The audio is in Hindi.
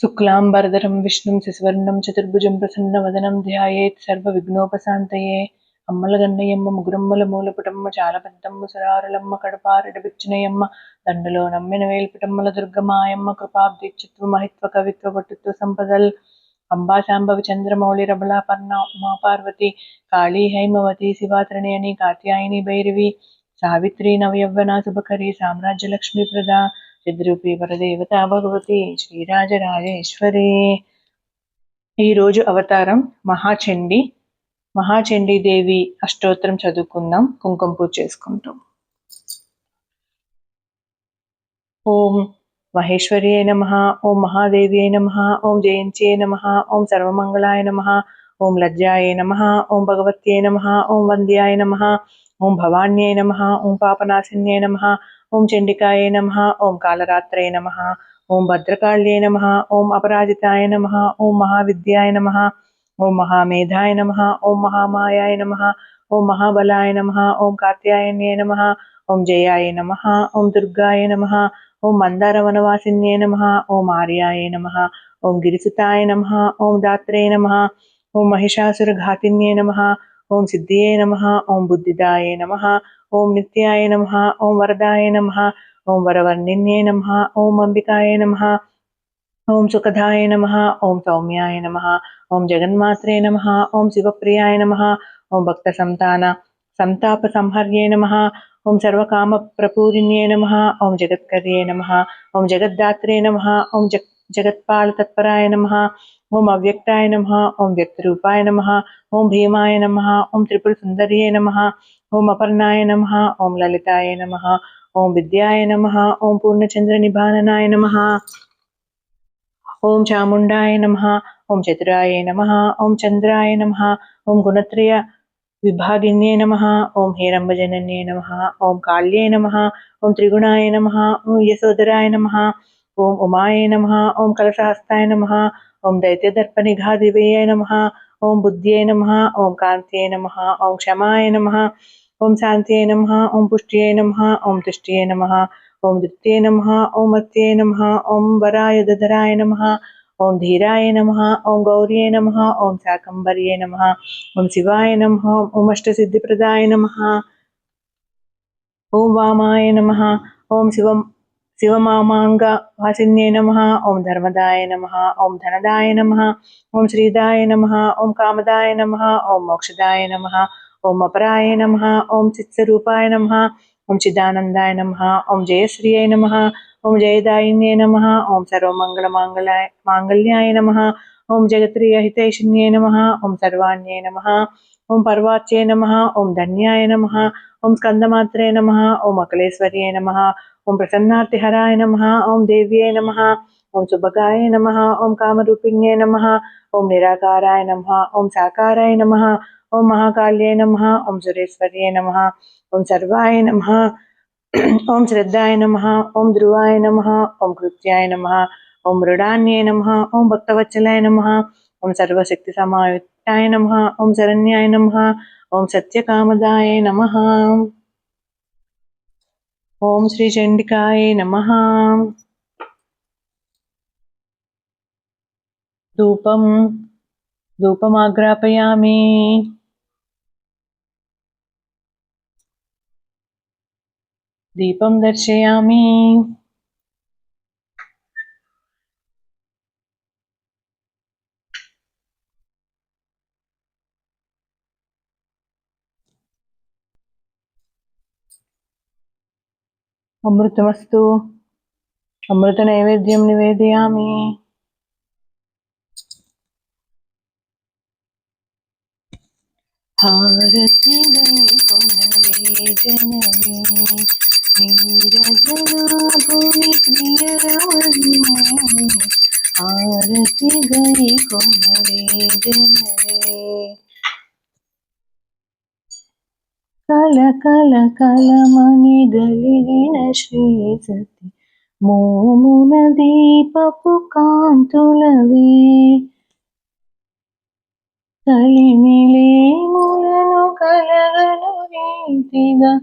శుక్లాంబరధరం విష్ణుం శశివర్ణం చతుర్భుజం ప్రసన్న వదనం ధ్యాయేత్ సర్వ విఘ్నోపశాంతయే అమ్మల గన్నయమ్మ ముగురమ్మల మూలపుటమ్మ చాలా పెద్దమ్మ సురారులమ్మ కడపారెడ బిచ్చినయమ్మ దండలో నమ్మిన వేల్పుటమ్మల దుర్గమాయమ్మ కృపాబ్దిచిత్వ మహిత్వ కవిత్వ పట్టుత్వ సంపదల్ అంబాశాంబవి చంద్రమౌళి రమలాపర్ణ ఉమాపార్వతి కాళీ హైమవతి శివాత్రణయని కాత్యాయని భైరవి సావిత్రి నవయవ్వన శుభకరి సామ్రాజ్యలక్ష్మి ప్రద చిద్రూపి పరదేవత భగవతి శ్రీరాజరాజేశ్వరి. ఈరోజు అవతారం మహాచండి. మహాచండీ దేవి అష్టోత్తరం చదువుకుందాం కుంకుమ పూజ చేసుకుంటాం. ఓం మహేశ్వర్యై నమ ఓం మహాదేవ్యై నమ ఓం జయంత్యే నమ ఓం సర్వమంగళాయ నమ ఓం లజ్జాయ నమ ఓం భగవత్యై నమ ఓం వంద్యాయ నమ ఓం భవాన్యై నమ ఓం పాపనాశిన్యై నమ ओम चंडिकाय नम ओम कालरात्रे नम ओम भद्रकाल्ये नम ओम अपराजिताय नम ओम महाविद्याय नम ओम महामेधाय नम ओम महामायाय नम ओम महाबलाय नम ओम कात्यायन्ये नम ओम जयाय नम ओम दुर्गाय ओं ओम वनवासी नम ओम आर्याय नम ओम गिरीसुताय नम ओम दात्रे नम ओम महिषासुरघाति नम ओम सिद्धिये नमः ओम बुद्धिदाय नमः ओम नित्याय नमः ओम वरदाय नमः ओम वरवर्णिन्ये नमः ओम अंबिकाय नमः ओम सुखदाय नमः ओम सौम्याय नमः ओम जगन्मात्रे नमः ओम शिवप्रियाय नमः ओम भक्तसंतान संतापसंहर्ये नमः ओम सर्वकामप्रपूरिण्ये नमः ओम जगत्कर्ये नमः ओम जगद्दात्रे नमः ओम जगत्पाल तत्पराय नमः ओम अव्यक्ताय नम ओम व्यक्तरूपाय नम ओम भीमाय नम ओम त्रिपुरसुन्दर्यै नम ओम अपर्णा नम ओम ललिताय नम ओम विद्याय नमः ओम पूर्णचन्द्रनिभाननाय नम ओम चामुंडाय नम ओम चतुराय नम ओम चंद्राय नम ओम गुणत्रय विभागिन्ये नम ओं हेरम्बजनन्ये नम ओं काल्ये नम ओं त्रिगुणाय नम ओं यशोधराय नम ओं उमाय नम ओं कलशहस्ताय नम ओम दैत्य दर्प निघा दिव्य नम ओम बुद्धिये नम ओम कांतिये नम ओम क्षमाय नम ओम शांतिये नम ओम पुष्टिये नम ओम तुष्टे नम ओम दृत्य नम ओम मत्ये नम ओम वराय दधराय नम ओम धीराय नम ओम गौरिये नम ओम शाकंबर्य नम ओम शिवाय नम ओम अष्ट सिद्धिप्रदाय नम ओम वामाय नम ओम शिवम शिवमामाङ्गवासिन्ये नम ओं धर्मदाय नम ओं धनदाय नम ओं श्रीदाय नम ओं कामदाय नम ॐ मोक्षदाय नम ॐ अपराय नम ओं नमः नम ओं चिदानंदय नम ओं नमः नम ओं नमः नम ओं नमः ॐ मंगल्याय नम ओं ॐ जगत्रियहितैषिण्ये नम ओं सर्वाण्ये नम ओं पर्वाच्य नम ओं धन्याय नम ओं स्कन्दमात्रे नम ओं अकलेश्वर्ये नम ओम प्रसन्नातिहराय नम ओम देव्यै नम ओम सुभगाय नम ओम कामिण्य नम ओम निराकाराय नम ओम साकाराय नम ओम महाकाल्ये नम ओम सुरेश्वर्य नम ओम सर्वाय नम ओम श्रद्धाय नम ओम ध्रुवाय नम ओम कृत्याय नम ओम मृडान्ये नम ओम भक्तवत्सलाय नम ओम सर्वशक्ति समायुक्ताय नम ओम शरण्याय नम ओम सत्यकामदाय नमः ఓం శ్రీ చండికాయ నమ. ధూపం ధూపమాగ్రాపయామి. దీపం దర్శయామి. అమృతమస్తు. అమృత నైవేద్యం నివేదయామి. హారతి గై కొనవే జననీ నీరజనాభుని ప్రియరమణి హారతి గై జనవే కల కల కలమని గలిగిన శ్రీసతి. మోమున దీపపు కాంతులవే. కలిమిలేములను కలగలు రీతిగా